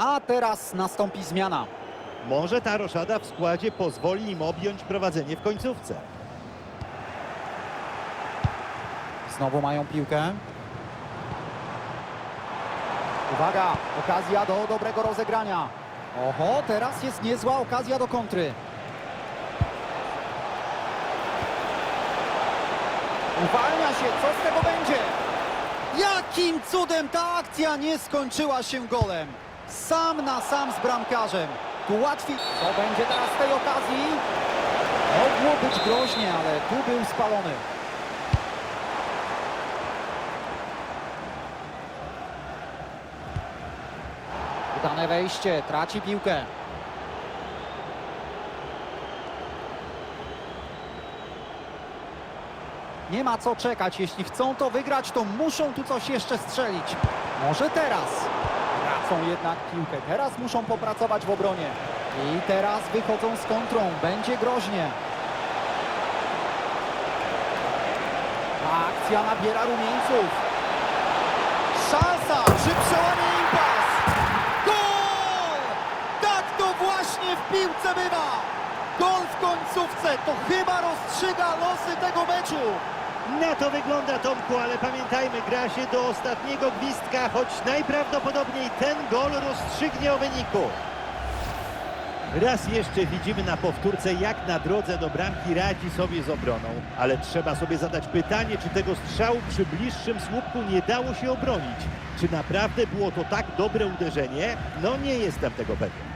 A teraz nastąpi zmiana. Może ta roszada w składzie pozwoli im objąć prowadzenie w końcówce. Znowu mają piłkę. Uwaga, okazja do dobrego rozegrania. Oho, teraz jest niezła okazja do kontry. Uwalnia się, co z tego będzie? Jakim cudem ta akcja nie skończyła się golem? Sam na sam z bramkarzem. Tu łatwiej. Co będzie teraz z tej okazji? Mogło być groźnie, ale tu był spalony. Udane wejście, traci piłkę. Nie ma co czekać, jeśli chcą to wygrać, to muszą tu coś jeszcze strzelić. Może teraz. Tracą jednak piłkę, teraz muszą popracować w obronie. I teraz wychodzą z kontrą, będzie groźnie. Akcja nabiera rumieńców. Szansa przy przełamie impas. Gol! Tak to właśnie w piłce bywa. Gol w końcówce to chyba rozstrzyga losy tego meczu. Na to wygląda Tomku, ale pamiętajmy, gra się do ostatniego gwizdka, choć najprawdopodobniej ten gol rozstrzygnie o wyniku. Raz jeszcze widzimy na powtórce, jak na drodze do bramki radzi sobie z obroną. Ale trzeba sobie zadać pytanie, czy tego strzału przy bliższym słupku nie dało się obronić. Czy naprawdę było to tak dobre uderzenie? No nie jestem tego pewien.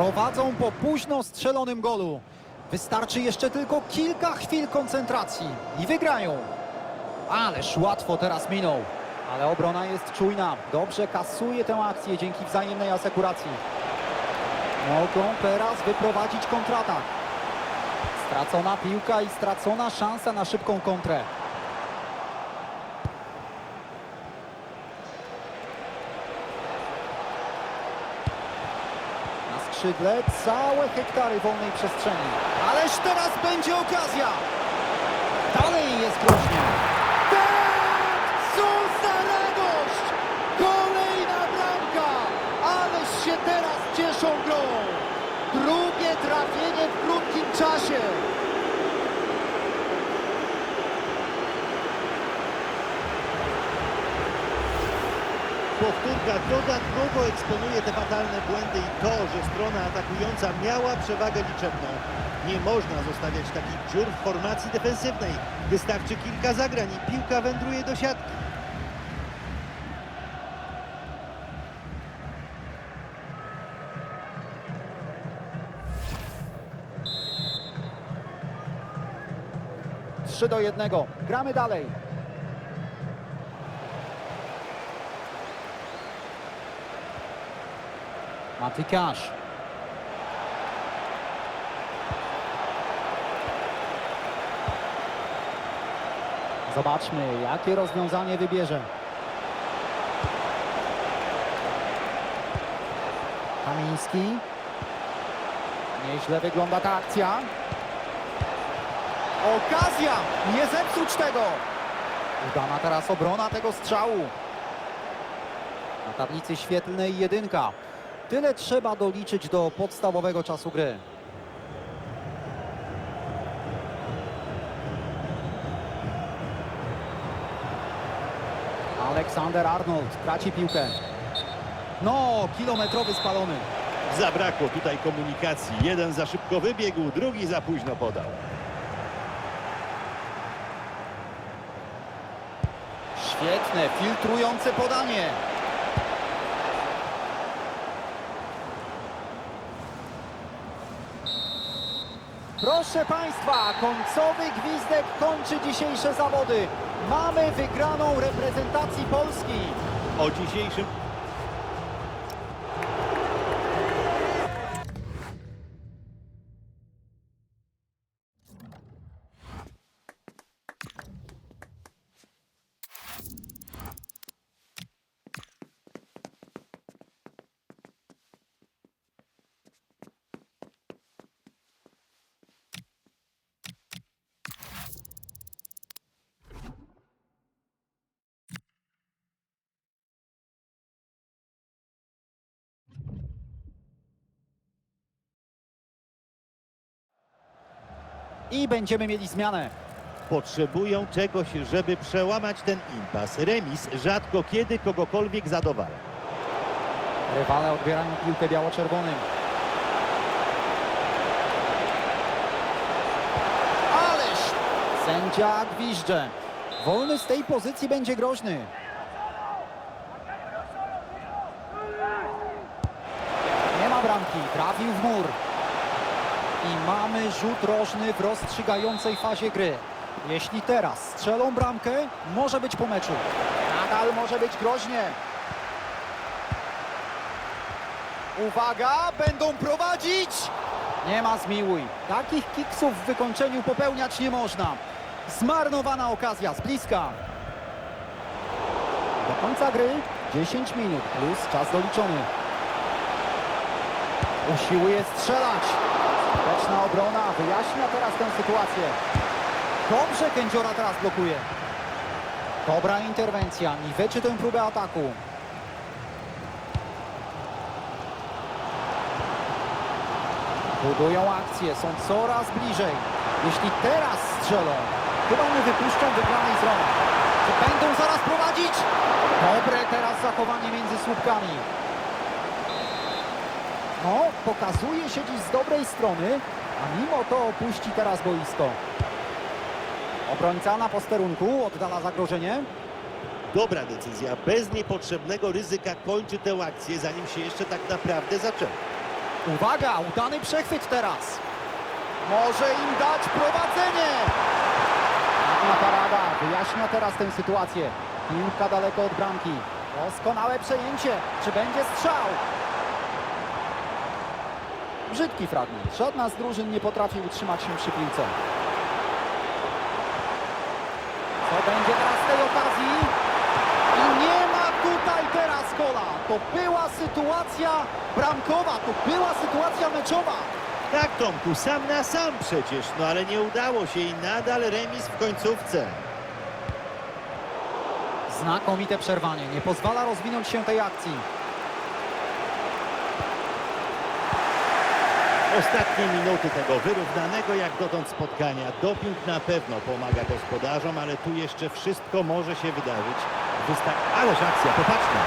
Prowadzą po późno strzelonym golu. Wystarczy jeszcze tylko kilka chwil koncentracji i wygrają. Ależ łatwo teraz minął. Ale obrona jest czujna. Dobrze kasuje tę akcję dzięki wzajemnej asekuracji. Mogą teraz wyprowadzić kontratak. Stracona piłka i stracona szansa na szybką kontrę. Na skrzydle całe hektary wolnej przestrzeni. Ależ teraz będzie okazja. Dalej jest groźnie. Tak! Co za radość! Kolejna bramka! Ależ się teraz cieszą grą. Drugie trafienie w krótkim czasie. Powtórka dodatkowo eksponuje te fatalne błędy i to, że strona atakująca miała przewagę liczebną. Nie można zostawiać takich dziur w formacji defensywnej. Wystarczy kilka zagrań i piłka wędruje do siatki. Trzy do jednego. Gramy dalej. Matykasz. Zobaczmy, jakie rozwiązanie wybierze. Kamiński. Nieźle wygląda ta akcja. Okazja! Nie zepsuć tego! Udana teraz obrona tego strzału. Na tablicy świetlnej jedynka. Tyle trzeba doliczyć do podstawowego czasu gry. Aleksander Arnold traci piłkę. No, kilometrowy spalony. Zabrakło tutaj komunikacji. Jeden za szybko wybiegł, drugi za późno podał. Świetne, filtrujące podanie. Proszę Państwa, końcowy gwizdek kończy dzisiejsze zawody. Mamy wygraną reprezentacji Polski. O dzisiejszym I będziemy mieli zmianę. Potrzebują czegoś, żeby przełamać ten impas. Remis rzadko kiedy kogokolwiek zadowala. Rywale odbierają piłkę biało-czerwonym. Ależ! Sędzia gwizdże. Wolny z tej pozycji będzie groźny. Nie ma bramki, trafił w mur. I mamy rzut rożny w rozstrzygającej fazie gry. Jeśli teraz strzelą bramkę, może być po meczu. Nadal może być groźnie. Uwaga, będą prowadzić! Nie ma zmiłuj. Takich kiksów w wykończeniu popełniać nie można. Zmarnowana okazja z bliska. Do końca gry 10 minut plus czas doliczony. Usiłuje strzelać. Skuteczna obrona wyjaśnia teraz tę sytuację. Dobrze Kędziora teraz blokuje. Dobra interwencja, niweczy tę próbę ataku. Budują akcję, są coraz bliżej. Jeśli teraz strzelą, chyba nie wypuszczą wygranej z. Czy będą zaraz prowadzić? Dobre teraz zachowanie między słupkami. No, pokazuje się dziś z dobrej strony, a mimo to opuści teraz boisko. Obrońca na posterunku oddala zagrożenie. Dobra decyzja, bez niepotrzebnego ryzyka kończy tę akcję, zanim się jeszcze tak naprawdę zaczęła. Uwaga, udany przechwyt teraz. Może im dać prowadzenie. Ładna parada wyjaśnia teraz tę sytuację. Piłka daleko od bramki. Doskonałe przejęcie. Czy będzie strzał? Brzydki fragment. Żadna z drużyn nie potrafi utrzymać się przy piłce. Co będzie teraz z tej okazji? I nie ma tutaj teraz gola. To była sytuacja bramkowa, to była sytuacja meczowa. Tak, Tomku, sam na sam przecież, no ale nie udało się i nadal remis w końcówce. Znakomite przerwanie, nie pozwala rozwinąć się tej akcji. Ostatnie minuty tego wyrównanego jak dotąd spotkania. Doping na pewno pomaga gospodarzom, ale tu jeszcze wszystko może się wydarzyć. Wysta Ależ akcja, popatrzmy.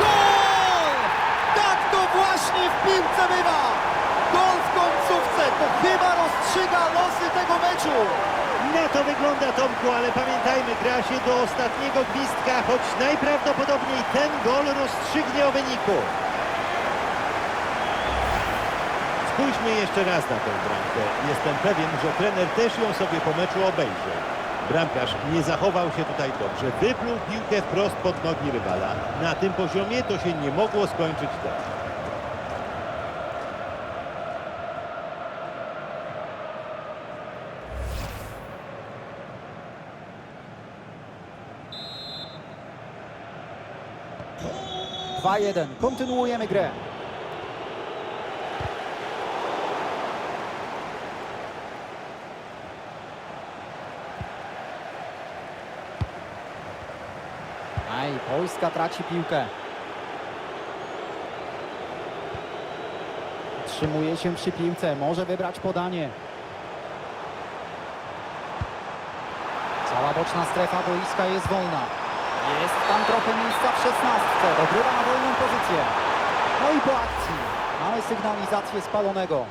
Gol! Tak to właśnie w piłce bywa! Gol w końcówce, to chyba rozstrzyga losy tego meczu. Na to wygląda Tomku, ale pamiętajmy, gra się do ostatniego gwizdka, choć najprawdopodobniej ten gol rozstrzygnie o wyniku. Spójrzmy jeszcze raz na tę bramkę. Jestem pewien, że trener też ją sobie po meczu obejrzy. Bramkarz nie zachował się tutaj dobrze. Wypluł piłkę wprost pod nogi rywala. Na tym poziomie to się nie mogło skończyć dobrze. Dwa jeden. kontynuujemy grę. Aj, Polska traci piłkę. Trzymuje się przy piłce, może wybrać podanie. Cała boczna strefa boiska jest wolna. Jest tam trochę miejsca w szesnastce. Dogrywa na wolną pozycję. No i po akcji mamy sygnalizację spalonego.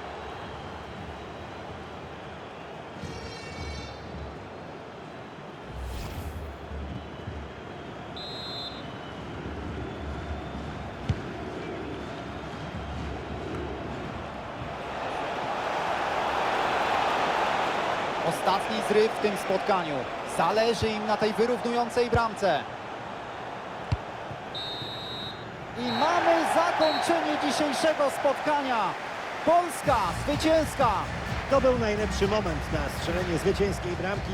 Zryw w tym spotkaniu. Zależy im na tej wyrównującej bramce. I mamy zakończenie dzisiejszego spotkania. Polska zwycięska. To był najlepszy moment na strzelenie zwycięskiej bramki.